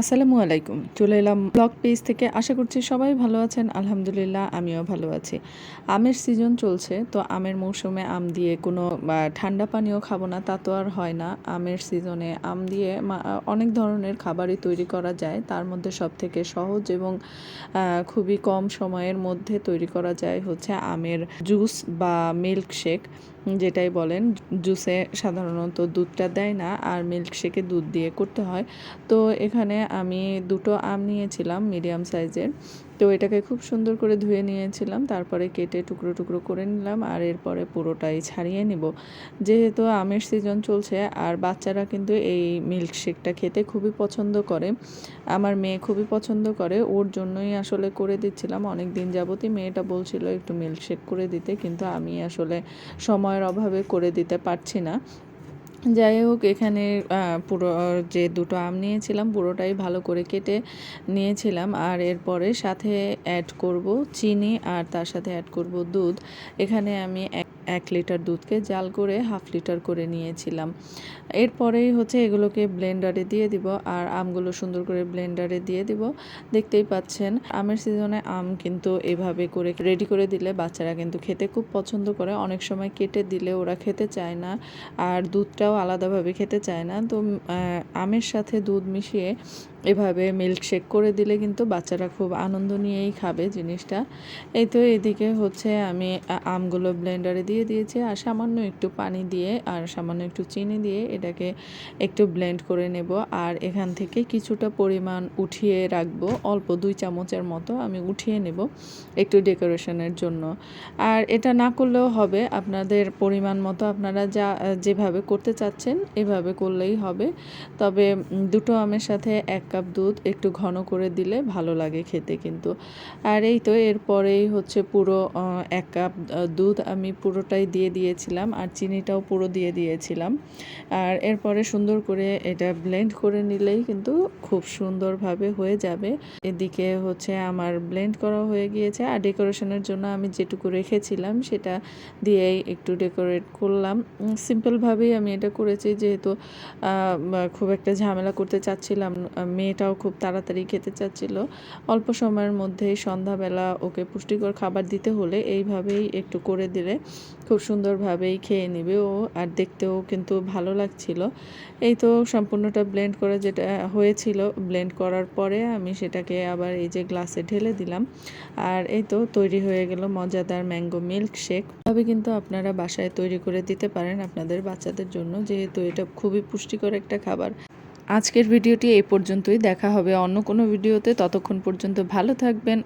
আসসালামু আলাইকুম। চলে এলাম ব্লগ পেজ থেকে। আশা করছি সবাই ভালো আছেন। আলহামদুলিল্লাহ, আমিও ভালো আছি। আমের সিজন চলছে, তো আমের মৌসুমে আম দিয়ে কোনো ঠান্ডা পানীয় খাব না, তা তো আর হয় না। আমের সিজনে আম দিয়ে অনেক ধরনের খাবারই তৈরি করা যায়। তার মধ্যে সব থেকে সহজ এবং খুবই কম সময়ের মধ্যে তৈরি করা যায় হচ্ছে আমের জুস বা মিল্ক শেক যেটাই বলেন জুসে সাধারণত দুধটা দেয় না আর মিল্ক শেকে দুধ দিয়ে করতে হয়। তো এখানে আমি দুটো আম নিয়েছিলাম মিডিয়াম সাইজের তো এটাকে খুব সুন্দর করে ধুয়ে নিয়েছিলাম, তারপরে কেটে টুকরো টুকরো করে নিলাম আর এরপরে পুরোটাই ছাড়িয়ে নিব। যেহেতু আমের সিজন চলছে আর বাচ্চারা কিন্তু এই মিল্কশেকটা খেতে খুবই পছন্দ করে, আমার মেয়ে খুবই পছন্দ করে, ওর জন্যই আসলে করে দিচ্ছিলাম। অনেক দিন যাবতই মেয়েটা বলছিল একটু মিল্কশেক করে দিতে, কিন্তু আমি আসলে সময়ের অভাবে করে দিতে পারছি না। যাই হোক, এখানে পুরো, যে দুটো আম নিয়েছিলাম, পুরোটাই ভালো করে কেটে নিয়েছিলাম। আর এরপরে সাথে অ্যাড করব চিনি আর তার সাথে অ্যাড করব দুধ। এখানে আমি এক লিটার দুধকে জাল করে হাফ লিটার করে নিয়েছিলাম। এরপরেই হচ্ছে এগুলোকে ব্লেন্ডারে দিয়ে দিব আর আমগুলো সুন্দর করে ব্লেন্ডারে দিয়ে দিব। দেখতেই পাচ্ছেন, আমের সিজনে আম কিন্তু এভাবে করে রেডি করে দিলে বাচ্চারা কিন্তু খেতে খুব পছন্দ করে। অনেক সময় কেটে দিলে ওরা খেতে চায় না আর দুধটাও আলাদাভাবে খেতে চায় না। তো আমের সাথে দুধ মিশিয়ে এভাবে মিল্কশেক করে দিলে কিন্তু বাচ্চারা খুব আনন্দ নিয়েই খাবে জিনিসটা। এই তো এদিকে হচ্ছে আমি আমগুলো ব্লেন্ডারে দিয়ে দিয়েছি আর সামান্য একটু পানি দিয়ে আর সামান্য একটু চিনি দিয়ে এটাকে একটু ব্লেন্ড করে নেব আর এখান থেকে কিছুটা পরিমাণ উঠিয়ে রাখব, অল্প দুই চামচের মতো আমি উঠিয়ে নেব একটু ডেকোরেশনের জন্য। আর এটা না করলেও হবে, আপনাদের পরিমাণ মতো আপনারা যা, যেভাবে করতে চাচ্ছেন এভাবে করলেই হবে। তবে দুটো আমের সাথে এক কাপ দুধ একটু ঘন করে দিলে ভালো লাগে খেতে কিন্তু। আর এই তো এরপরেই হচ্ছে পুরো এক কাপ দুধ আমি পুরোটাই দিয়ে দিয়েছিলাম আর চিনিটাও পুরো দিয়ে দিয়েছিলাম। আর এরপরে সুন্দর করে এটা ব্লেন্ড করে নিলেই কিন্তু খুব সুন্দরভাবে হয়ে যাবে। এদিকে হচ্ছে আমার ব্লেন্ড করা হয়ে গিয়েছে আর ডেকোরেশনের জন্য আমি যেটুকু রেখেছিলাম সেটা দিয়েই একটু ডেকোরেট করলাম। সিম্পলভাবেই আমি এটা করেছি যেহেতু খুব একটা ঝামেলা করতে চাচ্ছিলাম না। মেয়েটাও খুব তাড়াতাড়ি খেতে চাচ্ছিল। অল্প সময়ের মধ্যেই সন্ধ্যাবেলা ওকে পুষ্টিকর খাবার দিতে হলে এইভাবেই একটু করে দিলে খুব সুন্দরভাবেই খেয়ে নেবে ও, আর দেখতেও কিন্তু ভালো লাগছিল। এই তো সম্পূর্ণটা ব্লেন্ড করে যেটা হয়েছিল ব্লেন্ড করার পরে আমি সেটাকে আবার এই যে গ্লাসে ঢেলে দিলাম। আর এই তো তৈরি হয়ে গেল মজাদার ম্যাঙ্গো মিল্ক শেক তবে কিন্তু আপনারা বাসায় তৈরি করে দিতে পারেন আপনাদের বাচ্চাদের জন্য, যেহেতু এটা খুবই পুষ্টিকর একটা খাবার। আজকের ভিডিওটি এই পর্যন্তই। দেখা হবে অন্য কোনো ভিডিওতে। ততক্ষণ পর্যন্ত ভালো থাকবেন।